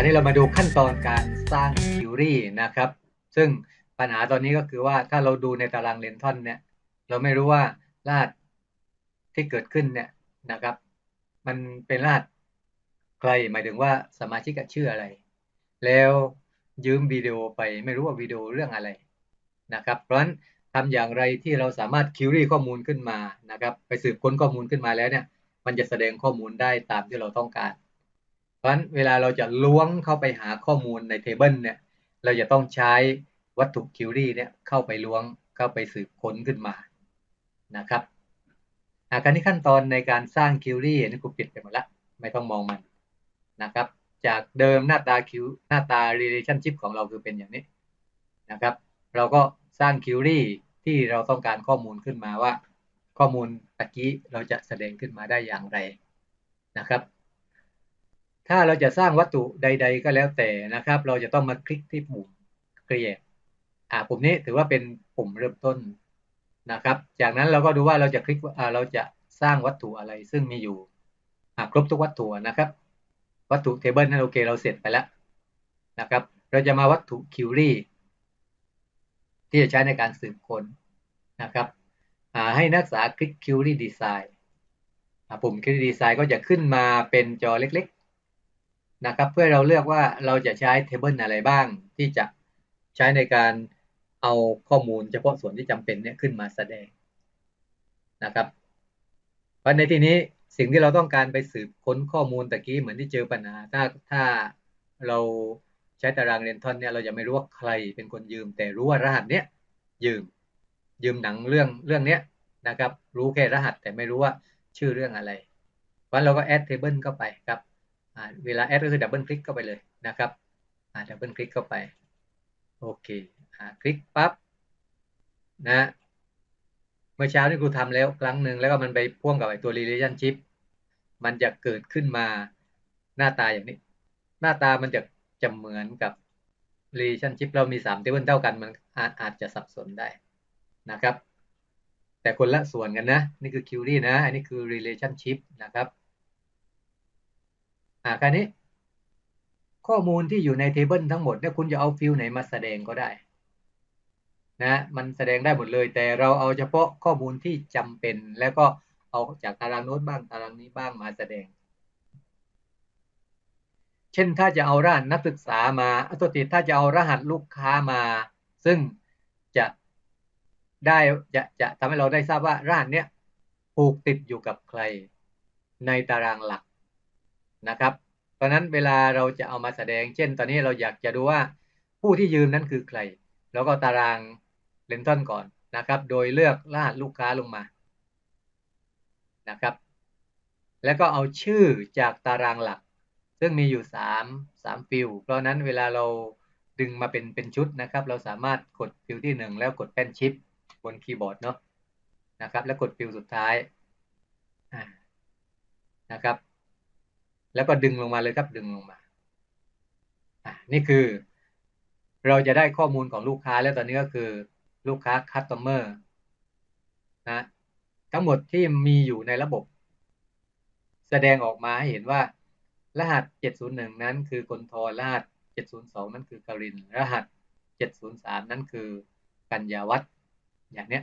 ราวนี้เรามาดูขั้นตอนการสร้างคิวรี่นะครับ ซึ่งปัญหาตอนนี้ก็คือว่าถ้าเราดูในตารางเลนทอนเนี่ย เราไม่รู้ว่ารหัสที่เกิดขึ้นเนี่ยนะครับ มันเป็นรหัสใครหมายถึงว่าสมาชิกชื่ออะไร แล้วยืมวิดีโอไปไม่รู้ว่าวิดีโอเรื่องอะไรนะครับ เพราะฉะนั้นทำอย่างไรที่เราสามารถคิวรี่ข้อมูลขึ้นมานะครับ ไปสืบค้นข้อมูลขึ้นมาแล้วเนี่ย มันจะแสดงข้อมูลได้ตามที่เราต้องการ เพราะฉะนั้นเวลาเราจะล้วงเข้าไปหาข้อมูลในเทเบิลเนี่ย เราจะต้องใช้วัตถุคิวรี่เนี่ยเข้าไปล้วงเข้าไปสืบค้นขึ้นมานะครับอาการที่ขั้นตอนในการสร้างคิวรี่นี่กูปิดไปหมดละไม่ต้องมองมันนะครับ จากเดิมหน้าตาคิวหน้าตา relationship ของเราคือเป็นอย่างนี้นะครับ เราก็สร้างคิวรี่ที่เราต้องการข้อมูลขึ้นมาว่า ข้อมูลตะกี้เราจะแสดงขึ้นมาได้อย่างไรนะครับ ถ้าเราจะสร้างวัตถุใด ๆ ก็แล้วแต่นะครับ เราจะต้องมาคลิกที่ปุ่ม create อ่าปุ่มนี้ถือว่าเป็นปุ่มเริ่มต้นนะครับ จากนั้นเราก็ดูว่าเราจะคลิกอ่าเราจะสร้างวัตถุอะไรซึ่งมีอยู่อ่าครบทุกวัตถุนะครับ วัตถุเทเบิลนั้นโอเคเราเสร็จไปแล้วนะครับ เราจะมาวัตถุคิวรี่ที่จะใช้ในการสืบค้นนะครับให้นักศึกษาคลิก Query Design ปุ่ม Query Design ก็จะขึ้นมาเป็นจอเล็กๆ นะครับ เพื่อเราเลือกว่าเราจะใช้ Table อะไรบ้าง ที่จะใช้ในการเอาข้อมูลเฉพาะส่วนที่จำเป็นเนี่ยขึ้นมาแสดงนะครับ เพราะในที่นี้สิ่งที่เราต้องการไปสืบค้นข้อมูลตะกี้เหมือนที่เจอปัญหา ถ้าถ้าเราใช้ตารางเรนทอนเนี่ยเราจะไม่รู้ว่าใครเป็นคนยืม แต่รู้ว่ารหัสเนี้ยยืมยืมหนังเรื่องเรื่องเนี้ยนะครับ รู้แค่รหัสแต่ไม่รู้ว่าชื่อเรื่องอะไรเพราะเราก็แอดเทเบิลเข้าไปครับ เวลาแอดก็คือดับเบิลคลิกเข้าไปเลยนะครับดับเบิลคลิกเข้าไป โอเคคลิกปั๊บนะ เมื่อเช้านี่ครูทำแล้วครั้งหนึ่งแล้วก็มันไปพ่วงกับไอ้ตัว relationship มันจะเกิดขึ้นมาหน้าตาอย่างนี้ หน้าตามันจะจะเหมือนกับ relationship เรามี3 table เท่ากันมันอาจอาจจะสับสนได้นะครับ แต่คนละส่วนกันนะ นี่คือ query นะ อันนี้คือ relationship นะครับ อ่าคราวนี้ ข้อมูลที่อยู่ใน table ทั้งหมดเนี่ยคุณจะเอาฟิลไหนมาแสดงก็ได้ นะ มันแสดงได้หมดเลย แต่เราเอาเฉพาะข้อมูลที่จำเป็น แล้วก็เอาจากตารางโน้ตบ้างตารางนี้บ้างมาแสดง เช่นถ้าจะเอารหัสนักศึกษามาอัตติถ้าจะเอารหัสลูกค้ามา ซึ่งจะได้จะจะทำให้เราได้ทราบว่ารหัสเนี้ยผูกติดอยู่กับใครในตารางหลัก นะครับ เพราะนั้นเวลาเราจะเอามาแสดง เช่น ตอนนี้เราอยากจะดูว่าผู้ที่ยืมนั้นคือใคร แล้วก็ตารางเลนทอนก่อนนะครับ โดยเลือกรหัสลูกค้าลงมานะครับ แล้วก็เอาชื่อจากตารางหลัก ซึ่งมีอยู่ 3 3ฟิลเพราะนั้นเวลาเราดึงมาเป็นเป็นชุดนะครับ เราสามารถกดฟิลที่ 1 แล้วกดแป้นชิปบนคีย์บอร์ดเนาะนะครับ แล้วกดฟิลสุดท้ายนะครับ แล้วก็ดึงลงมาเลยครับดึงลงมาอ่านี่คือ เราจะได้ข้อมูลของลูกค้าแล้วตอนนี้ก็คือลูกค้า customer นะทั้งหมดที่มีอยู่ในระบบ แสดงออกมาให้เห็นว่า รหัส 701 นั้นคือคนทอรหัส 702 นั้นคือกริน รหัส 703 นั้นคือกัญญาวัฒน์อย่างเนี้ย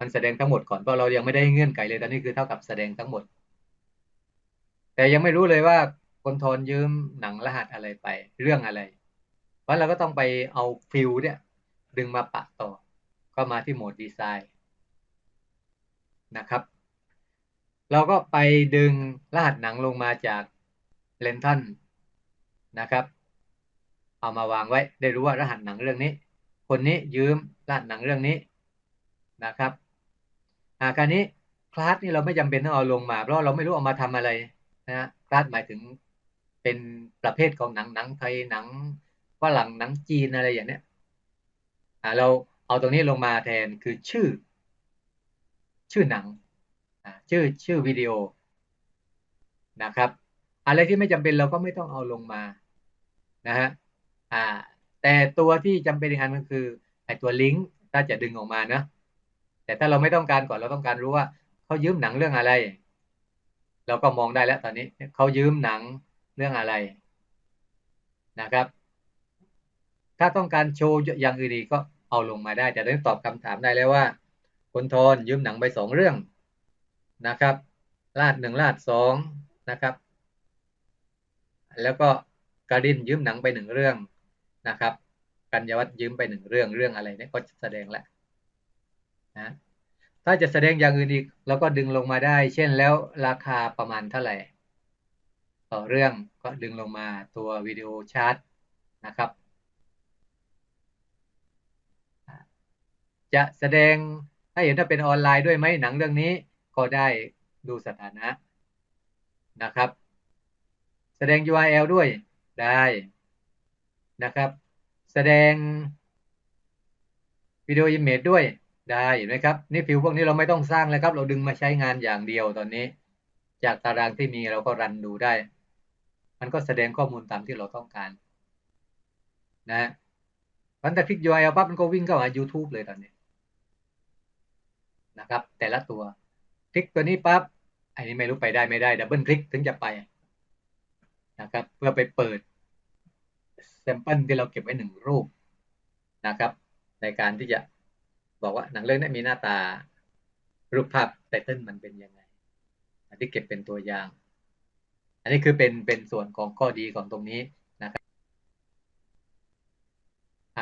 มันแสดงทั้งหมดก่อนเพราะเรายังไม่ได้เงื่อนไขเลยตอนนี้คือเท่ากับแสดงทั้งหมด แต่ยังไม่รู้เลยว่าคนทอนยืมหนังรหัสอะไรไป เรื่องอะไรเพราะเราก็ต้องไปเอาฟิลเนี่ย ดึงมาปะต่อ ก็มาที่โหมดดีไซน์นะครับ เราก็ไปดึงรหัสหนังลงมาจากเลนทันนะครับ เอามาวางไว้ได้รู้ว่ารหัสหนังเรื่องนี้ คนนี้ยืมรหัสหนังเรื่องนี้นะครับอาการนี้คลาสนี่เราไม่จำเป็นต้องเอาลงมา เพราะเราไม่รู้เอามาทำอะไร นะคลาสหมายถึงเป็นประเภทของหนังหนังไทยหนังฝรั่งหนังจีนอะไรอย่างเนี้ยอ่าเราเอาตรงนี้ลงมาแทนคือชื่อ ชื่อหนังอ่าชื่อชื่อวิดีโอนะครับ อะไรที่ไม่จำเป็นเราก็ไม่ต้องเอาลงมานะฮะอ่าแต่ตัวที่จำเป็นอีกอันก็คือไอตัวลิงก์ถ้าจะดึงออกมานะแต่ถ้าเราไม่ต้องการก่อนเราต้องการรู้ว่าเขายืมหนังเรื่องอะไร เราก็มองได้แล้วตอนนี้เขายืมหนังเรื่องอะไรนะครับ ถ้าต้องการโชว์อย่างอื่นอีก็เอาลงมาได้ แต่ต้องตอบคำถามได้แล้วว่าคนทอนยืมหนังไปสองเรื่องนะครับลาดหนึ่งลาดสองนะครับ แล้วก็การินยืมหนังไปหนึ่งเรื่องนะครับ กัญญวัฒน์ยืมไปหนึ่งเรื่องเรื่องอะไรเนี่ยก็แสดงแล้วนะ ถ้าจะแสดงอย่างอื่นอีกเราก็ดึงลงมาได้ เช่นแล้วราคาประมาณเท่าไหร่ต่อเรื่องก็ดึงลงมาตัววิดีโอชาร์ตนะครับ จะแสดงให้เห็นถ้าเป็นออนไลน์ด้วยไหมหนังเรื่องนี้ก็ได้ดูสถานะนะครับ แสดง URL ด้วยได้นะครับ แสดงวิดีโออิมเมจด้วย ได้เห็นไหมครับ นี่ฟิวพวกนี้เราไม่ต้องสร้างเลยครับ เราดึงมาใช้งานอย่างเดียวตอนนี้ จากตารางที่มีเราก็รันดูได้ มันก็แสดงข้อมูลตามที่เราต้องการ นะมันแต่คลิก URL ปั๊บมันก็วิ่งเข้าหา YouTube เลยตอนนี้นะครับ แต่ละตัวคลิกตัวนี้ปั๊บอันนี้ไม่รู้ไปได้ไม่ได้ดับเบิลคลิกถึงจะไปนะครับ เพื่อไปเปิดแซมเปิลที่เราเก็บไว้หนึ่งรูปนะครับ ในการที่จะ บอกว่าหนังเรื่องนี้มีหน้าตารูปภาพไตเติ้ลมันเป็นยังไงอันที่เก็บเป็นตัวอย่าง อันนี้คือเป็นเป็นส่วนของข้อดีของตรงนี้นะครับ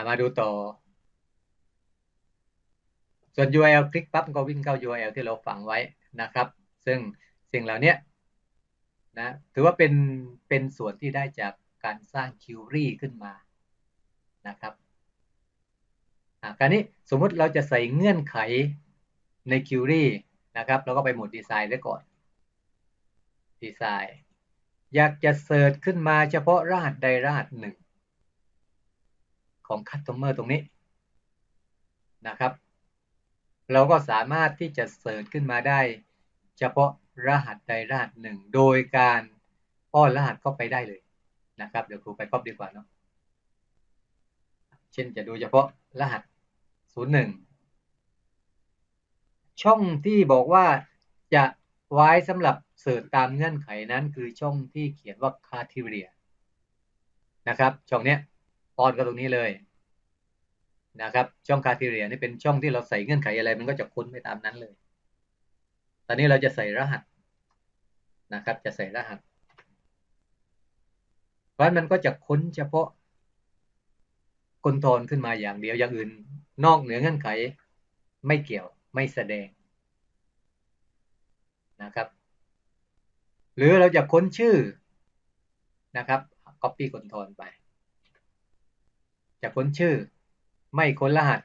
มาดูต่อ ส่วน URL คลิกปั๊บก็วิ่งเข้า URL ที่เราฝังไว้นะครับ ซึ่งสิ่งเหล่านี้นะถือว่าเป็นเป็นส่วนที่ได้จากการสร้างคิวรี่ขึ้นมานะครับ การนี้สมมุติเราจะใส่เงื่อนไขในคิวรี่นะครับเราก็ไปโหมดดีไซน์ไว้ก่อนดีไซน์อยากจะเสิร์ชขึ้นมาเฉพาะรหัสใดรหัสหนึ่งของ Customer ตรงนี้นะครับ เราก็สามารถที่จะเสิร์ชขึ้นมาได้ เฉพาะรหัสใดรหัสหนึ่งโดยการป้อนรหัสเข้าไปได้เลยนะครับ เดี๋ยวครูไปก๊อปดีกว่าเนาะ ช่นจะดูเฉพาะรหัส 01 ช่องที่บอกว่าจะไว้สำหรับเสิร์ชตามเงื่อนไขนั้นคือช่องที่เขียนว่า criteria นะครับ ช่องนี้ป้อนก็ตรงนี้เลยนะครับ ช่อง criteria นี่เป็นช่องที่เราใส่เงื่อนไขอะไรมันก็จะค้นไปตามนั้นเลย ตอนนี้เราจะใส่รหัสนะครับ จะใส่รหัส เพราะมันก็จะค้นเฉพาะ คนทอนขึ้นมาอย่างเดียวอย่างอื่น นอกเหนือเงื่อนไข ไม่เกี่ยวไม่แสดงนะครับ หรือเราจะค้นชื่อนะครับ copy คนทอนไป จะค้นชื่อ ไม่ค้นรหัส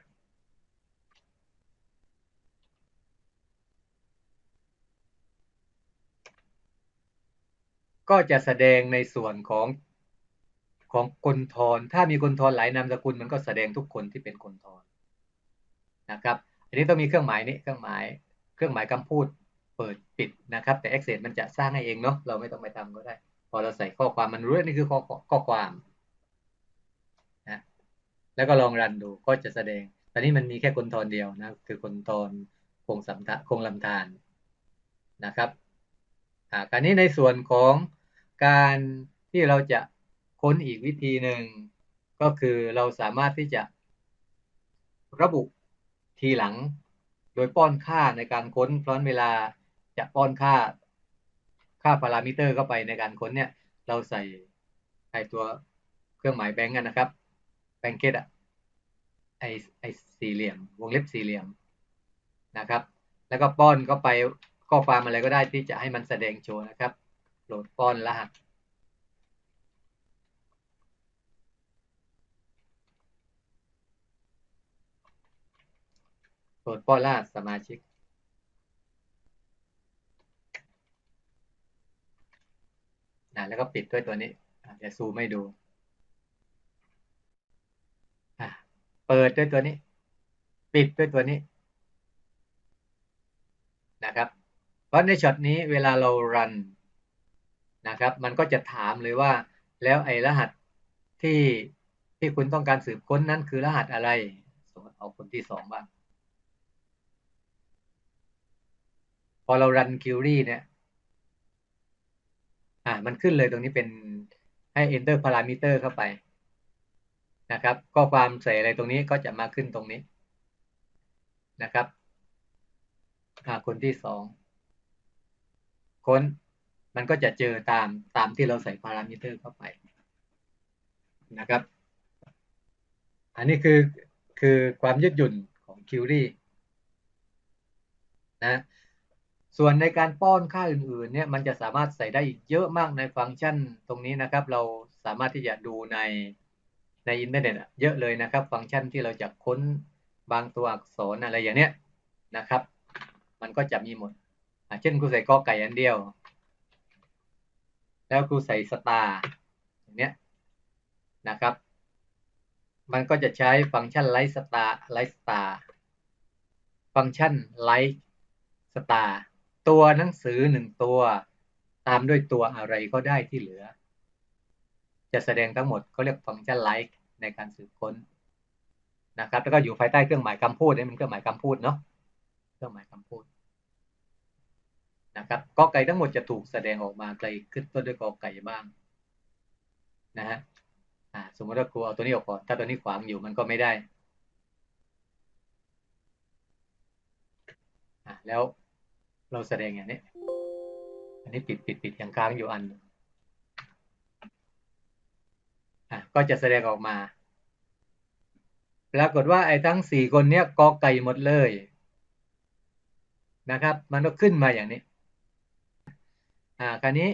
ก็จะแสดงในส่วนของ ของคนทอนถ้ามีคนทอนหลายนามสกุลมันก็แสดงทุกคนที่เป็นคนทอนนะครับ อันนี้ต้องมีเครื่องหมายนี้เครื่องหมาย เครื่องหมายคำพูดเปิดปิดนะครับ แต่ Access มันจะสร้างให้เองเนาะเราไม่ต้องไปทำก็ได้ พอเราใส่ข้อความมันรู้นี่คือข้อข้อความนะแล้วก็ลองรันดูก็จะแสดง ตอนนี้มันมีแค่คนทอนเดียวนะคือคนทอนคงสัมทคงลำทานนะครับอ่าการนี้ในส่วนของการที่เราจะ ค้นอีกวิธีหนึ่งก็คือเราสามารถที่จะระบุทีหลัง โดยป้อนค่าในการค้นเพราะเวลาจะป้อนค่าค่าพารามิเตอร์เข้าไปในการค้นเนี่ย เราใส่ใส่ตัวเครื่องหมายแบงก์กันนะครับแบงเกตอะไอไอสี่เหลี่ยม วงเล็บสี่เหลี่ยมนะครับ แล้วก็ป้อนเข้าไปข้อความอะไรก็ได้ที่จะให้มันแสดงโชว์นะครับโหลดป้อนรหัส โปรดป้อนราสมาชิก นะ แล้วก็ปิดด้วยตัวนี้เดี๋ยวซูมให้ดู เปิดด้วยตัวนี้ ปิดด้วยตัวนี้ นะครับ เพราะในช็อตนี้เวลาเรารันนะครับ มันก็จะถามเลยว่า แล้วไอ้รหัสที่ที่คุณต้องการสืบค้นนั้นคือรหัสอะไร เอาคนที่สองบ้าง พอเรารันคิวรี่เนี่ย อ่า มันขึ้นเลยตรงนี้เป็นให้ enter parameter เข้าไปนะครับก็ความใส่อะไรตรงนี้ก็จะมาขึ้นตรงนี้นะครับคนที่สองค้นมันก็จะเจอตามตามที่เราใส่พารามิเตอร์เข้าไปนะครับ อันนี้คือคือความยืดหยุ่นของ Query นะ ส่วนในการป้อนค่าอื่นๆเนี่ยมันจะสามารถใส่ได้อีกเยอะมากในฟังก์ชันตรงนี้นะครับ เราสามารถที่จะดูในในอินเทอร์เน็ตเยอะเลยนะครับ ฟังก์ชันที่เราจะค้นบางตัวอักษรอะไรอย่างเนี้ยนะครับ มันก็จะมีหมดเช่นครูใส่กอไก่อันเดียว แล้วครูใส่สตาร์อย่างเนี้ยนะครับ มันก็จะใช้ฟังก์ชันไลท์สตาร์ไลท์สตาร์ฟังก์ชันไลท์สตาร์ ตัวหนังสือหนึ่งตัว ตามด้วยตัวอะไรก็ได้ที่เหลือ จะแสดงทั้งหมดเขาเรียกฟังก์ชันไลท์ในการสืบค้นนะครับ แล้วก็อยู่ภายใต้เครื่องหมายคำพูดนี่มันเครื่องหมายคำพูดเนาะเครื่องหมายคำพูดนะครับกอไก่ทั้งหมดจะถูกแสดงออกมาไกลขึ้นต้นด้วยกอไก่บ้างนะฮะสมมติว่าครูเอาตัวนี้ออกก่อน ถ้าตัวนี้ขวางอยู่มันก็ไม่ได้แล้ว เราแสดงอย่างนี้ อันนี้ปิดปิดปิดอย่างค้างอยู่อันอะก็จะแสดงออกมา ปรากฏว่าไอ้ทั้งสี่คนเนี้ยกอไก่หมดเลยนะครับ มันก็ขึ้นมาอย่างนี้ อ่าคราวนี้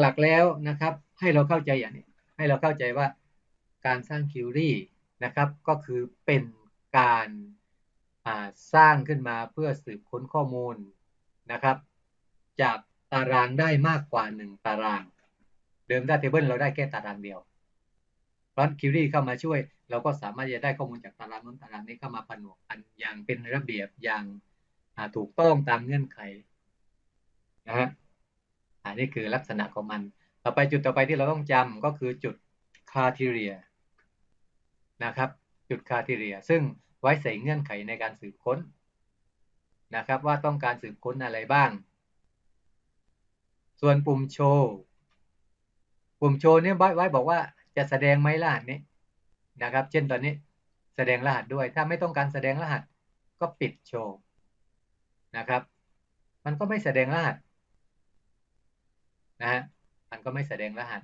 หลักๆแล้วนะครับ ให้เราเข้าใจอย่างนี้ ให้เราเข้าใจว่าการสร้างคิวรี่นะครับ ก็คือเป็นการ สร้างขึ้นมาเพื่อสืบค้นข้อมูลนะครับ จากตารางได้มากกว่าหนึ่งตาราง เดิมได้เทเบิลเราได้แค่ตารางเดียวเพราะคิวรี่เข้ามาช่วย เราก็สามารถจะได้ข้อมูลจากตารางนู้นตารางนี้เข้ามาผนวกกันอย่างเป็นระเบียบอย่างถูกต้องตามเงื่อนไขนะฮะอันนี้คือลักษณะของมัน ต่อไปจุดต่อไปที่เราต้องจำก็คือจุดคาทีเรียนะครับ จุดคาทีเรียซึ่ง ไว้ใส่เงื่อนไขในการสืบค้นนะครับ ว่าต้องการสืบค้นอะไรบ้าง ส่วนปุ่มโชว์ปุ่มโชว์เนี่ยไว้บอกว่าจะแสดงไหมรหัสนี้นะครับ เช่นตอนนี้แสดงรหัสด้วย ถ้าไม่ต้องการแสดงรหัสก็ปิดโชว์นะครับ มันก็ไม่แสดงรหัสนะฮะมันก็ไม่แสดงรหัส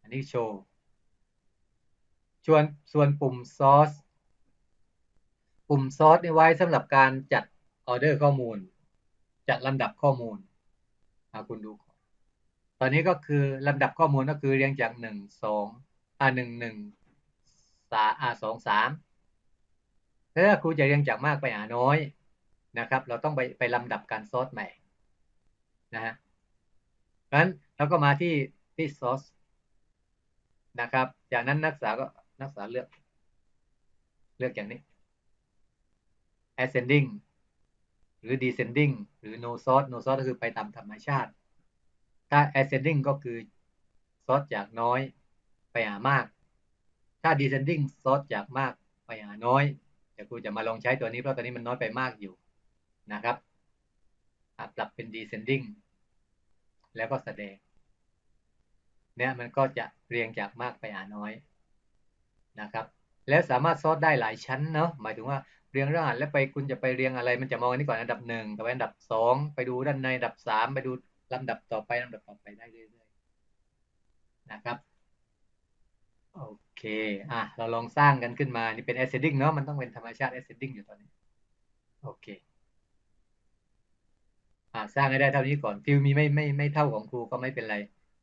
อันนี้โชว์ส่วนส่วนปุ่ม source ปุ่มซอสนี่ไว้สำหรับการจัดออเดอร์ข้อมูล จัดลำดับข้อมูลคุณดู ตอนนี้ก็คือลำดับข้อมูลก็คือเรียงจากหนึ่งสองอ่าหนึ่งหนึ่งสาอ่าสองสามถ้าครูจะเรียงจากมากไปหาน้อยนะครับ เราต้องไปไปลำดับการซอสใหม่นะฮะงั้นเราก็มาที่ที่ซอสนะครับ จากนั้นนักศึกษาก็นักศึกษาเลือก เลือกอย่างนี้ ascending หรือ descending หรือ no sort no sort ก็คือไปตามธรรมชาติ ถ้า ascending ก็คือ sort จากน้อยไปหามาก ถ้า descending sort จากมากไปหาน้อยเดี๋ยวครูจะมาลองใช้ตัวนี้เพราะตัวนี้มันน้อยไปมากอยู่นะครับปรับเป็น descending แล้วก็แสดง เนี่ยมันก็จะเรียงจากมากไปหาน้อยนะครับ แล้วสามารถซอสได้หลายชั้นเนาะหมายถึงว่า เรียงรหัสแล้วไปคุณจะไปเรียงอะไร มันจะมองอันนี้ก่อนอันดับหนึ่งต่อไปอันดับสองไปดูด้านในอันดับสามไปดูลำดับต่อไปลำดับต่อไปได้เรื่อยๆนะครับโอเคอะเราลองสร้างกันขึ้นมานี่เป็น ascending เนาะมันต้องเป็นธรรมชาติ ascending อยู่ตอนนี้โอเคอ่าสร้างให้ได้เท่านี้ก่อนฟิลมีไม่ไม่ไม่เท่าของครูก็ไม่เป็นไร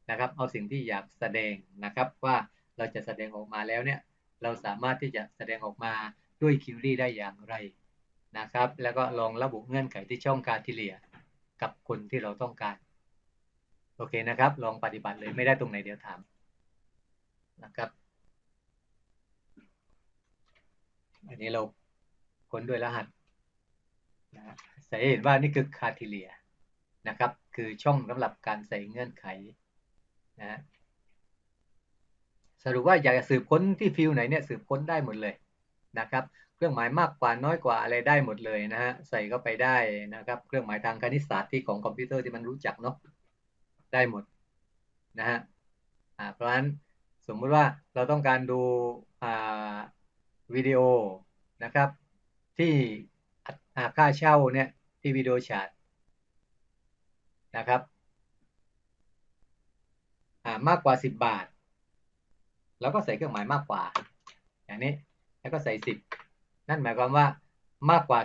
นะครับ เอาสิ่งที่อยากแสดงนะครับว่าเราจะแสดงออกมาแล้วเนี่ย เราสามารถที่จะแสดงออกมา ด้วยคิวรี่ได้อย่างไรนะครับ แล้วก็ลองระบุเงื่อนไขที่ช่องการทิเลียกับคนที่เราต้องการ โอเคนะครับ ลองปฏิบัติเลยไม่ได้ตรงไหนเดี๋ยวถามนะครับ อันนี้เราค้นด้วยรหัสนะใส่เห็นว่านี่คือคาทิเลียนะครับ คือช่องสำหรับการใส่เงื่อนไขนะสรุปว่าอยากจะสืบค้นที่ฟิลไหนเนี่ยสืบค้นได้หมดเลย นะครับ เครื่องหมายมากกว่าน้อยกว่าอะไรได้หมดเลยนะฮะใส่เข้าไปได้นะครับ เครื่องหมายทางคณิตศาสตร์ที่ของคอมพิวเตอร์ที่มันรู้จักเนาะได้หมดนะฮะเพราะฉะนั้นสมมุติว่าเราต้องการดูวิดีโอนะครับ ที่อ่าค่าเช่าเนี่ยที่วิดีโอแชทนะครับมากกว่า 10 บาท แล้วก็ใส่เครื่องหมายมากกว่า อย่างนี้ แล้วก็ใส่10นั่นหมายความว่ามากกว่า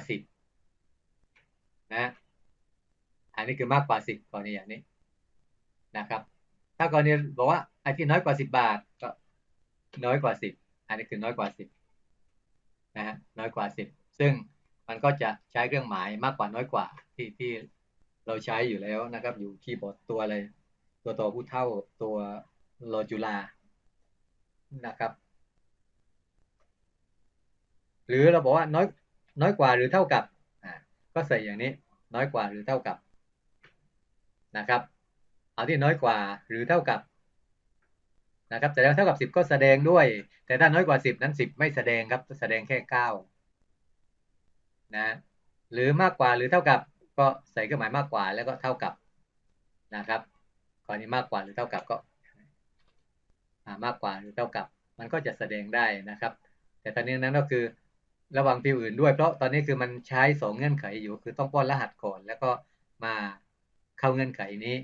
10นะอันนี้คือมากกว่า10กรณีอย่างนี้นะครับ ถ้ากรณีบอกว่าไอ้ที่น้อยกว่า10บบาทก็น้อยกว่า10อันนี้คือน้อยกว่า10นะฮะน้อยกว่า10ซึ่งมันก็จะใช้เครื่องหมายมากกว่าน้อยกว่าที่ที่เราใช้อยู่แล้วนะครับ อยู่คีย์บอร์ดตัวอะไร ตัวต่อผู้เท่าตัวโลจูลานะครับ หรือเราบอกว่าน้อยน้อยกว่าหรือเท่ากับก็ใส่อย่างนี้น้อยกว่าหรือเท่ากับนะครับ เอาที่น้อยกว่าหรือเท่ากับนะครับแต่แล้วเท่ากับสิบก็แสดงด้วย แต่ถ้าน้อยกว่าสิบนั้นสิบไม่แสดงครับแสดงแค่เก้านะหรือมากกว่าหรือเท่ากับ ก็ใส่เครื่องหมายมากกว่าแล้วก็เท่ากับนะครับกรณีมากกว่าหรือเท่ากับก็มากกว่าหรือเท่ากับ มันก็จะแสดงได้นะครับ แต่ตอนนี้นั้นก็คือ ระวังฟิวอื่นด้วย เพราะตอนนี้คือมันใช้สองเงื่อนไขอยู่ คือต้องป้อนรหัสก่อน แล้วก็มาเข้าเงื่อนไขนี้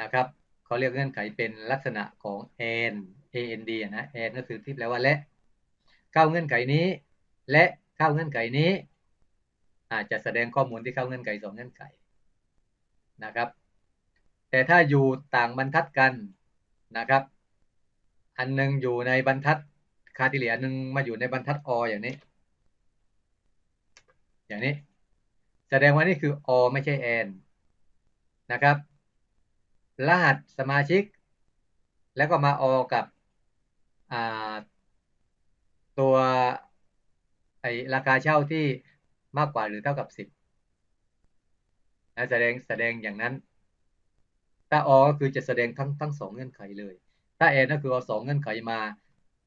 นะครับเขาเรียกเงื่อนไขเป็นลักษณะของ and and นะ and ก็คือที่แปลว่าและเข้าเงื่อนไขนี้ และเข้าเงื่อนไขนี้อาจจะแสดงข้อมูลที่เข้าเงื่อนไขสองเงื่อนไขนะครับ แต่ถ้าอยู่ต่างบรรทัดกันนะครับ อันนึงอยู่ในบรรทัดคาติเลียหนึ่งมาอยู่ในบรรทัดออย่างนี้ อย่างนี้ แสดงว่านี่คืออไม่ใช่แอนนะครับ รหัสสมาชิก แล้วก็มาออกับตัวไอราคาเช่าที่มากกว่าหรือเท่ากับสิบนะแสดงแสดงอย่างนั้น ถ้าอก็คือจะแสดงทั้งทั้งสองเงื่อนไขเลย ถ้าแอนก็คือเอาสองเงื่อนไขมา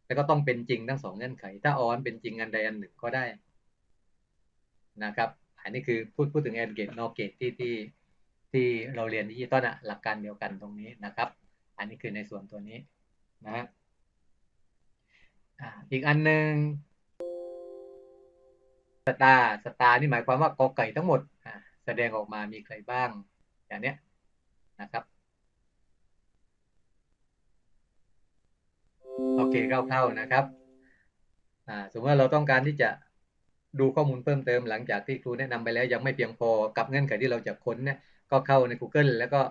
แล้วก็ต้องเป็นจริงทั้งสองเงื่อนไข ถ้าออนเป็นจริงอันใดอันหนึ่งก็ได้ นะครับอันนี้คือพูดพูดถึงแอนเกตนอเกตที่ที่ที่เราเรียนดิจิตอลอะหลักการเดียวกันตรงนี้นะครับ อันนี้คือในส่วนตัวนี้นะฮะอีกอันหนึ่งสตาร์สตาร์นี่หมายความว่ากอไก่ทั้งหมดแสดงออกมามีใครบ้าง อย่างเนี้ยนะครับโอเคเข้าๆนะครับสมมติว่าเราต้องการที่จะ ดูข้อมูลเพิ่มเติมหลังจากที่ครูแนะนำไปแล้วยังไม่เพียงพอกับเงื่อนไขที่เราจะค้นเนี่ยก็เข้าใน Google แล้วก็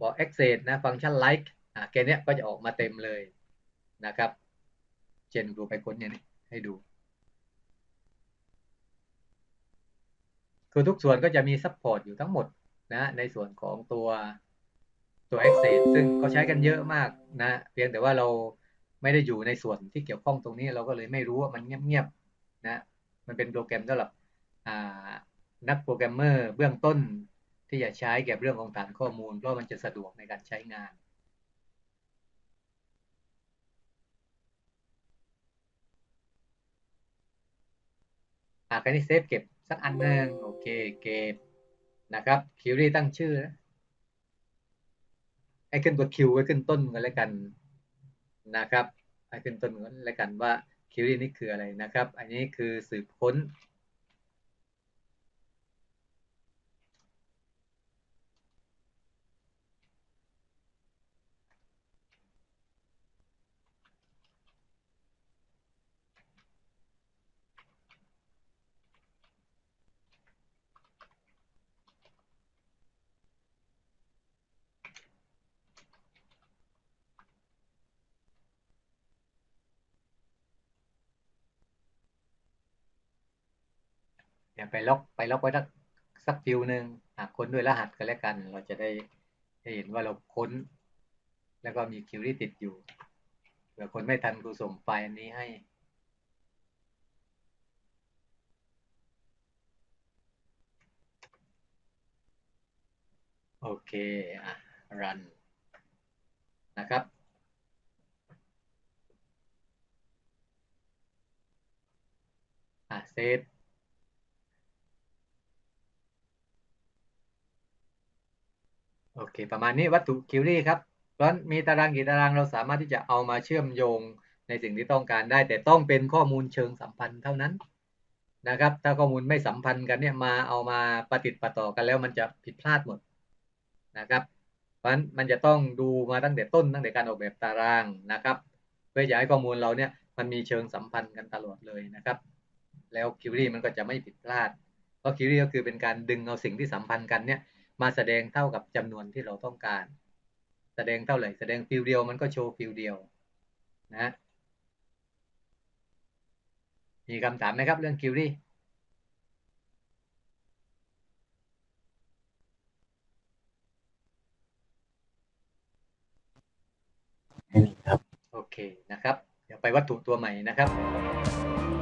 บอก access นะฟังก์ชัน like อ่าแค่นี้ก็จะออกมาเต็มเลยนะครับเช่นดูไปค้นเนี่ยให้ดู คือทุกส่วนก็จะมี support อยู่ทั้งหมดนะในส่วนของตัวตัว access ซึ่งก็ใช้กันเยอะมากนะเพียงแต่ว่าเราไม่ได้อยู่ในส่วนที่เกี่ยวข้องตรงนี้เราก็เลยไม่รู้ว่ามันเงียบๆนะ มันเป็นโปรแกรมสำหรับนักโปรแกรมเมอร์เบื้องต้นที่จะใช้เก็บเรื่องของฐานข้อมูล เพราะมันจะสะดวกในการใช้งาน อ่าการนี้เซฟเก็บสักอันหนึ่งโอเคเก็บนะครับคิวรี่ตั้งชื่อให้ขึ้นตัวคิวไว้ขึ้นต้นกันแล้วกันนะครับให้ขึ้นต้นกันแล้วกันว่า คิวรี่นี่คืออะไรนะครับ อันนี้คือสืบค้น ดี๋ยไปล็อกไปล็อกไว้สักสักฟิวหนึ่งหาค้นด้วยรหัสกันแล้วกัน เราจะได้เห็นว่าเราค้น แล้วก็มีคิวที่ติดอยู่เผื่อคนไม่ทันกูส่งไฟล์อันนี้ให้โอเค อะ รัน นะครับ อะเซฟ โอเค ประมาณนี้วัตถุคิวรี่ครับเพราะฉะนั้นมีตารางกี่ตารางเราสามารถที่จะเอามาเชื่อมโยงในสิ่งที่ต้องการได้ แต่ต้องเป็นข้อมูลเชิงสัมพันธ์เท่านั้นนะครับ ถ้าข้อมูลไม่สัมพันธ์กันเนี่ยมาเอามาประติดประต่อกันแล้วมันจะผิดพลาดหมดนะครับเพราะฉะนั้นมันจะต้องดูมาตั้งแต่ต้นตั้งแต่การออกแบบตารางนะครับ เพื่อจะให้ข้อมูลเราเนี่ยมันมีเชิงสัมพันธ์กันตลอดเลยนะครับ แล้วคิวรี่มันก็จะไม่ผิดพลาด เพราะคิวรี่ก็คือเป็นการดึงเอาสิ่งที่สัมพันธ์กันเนี่ย มาแสดงเท่ากับจำนวนที่เราต้องการ แสดงเท่าไหร่แสดงฟิลเดียวมันก็โชว์ฟิลเดียวนะมีคำถามไหมครับเรื่องคิวรี่ไม่มีครับ โอเคนะครับ เดี๋ยวไปวัตถุตัวใหม่นะครับ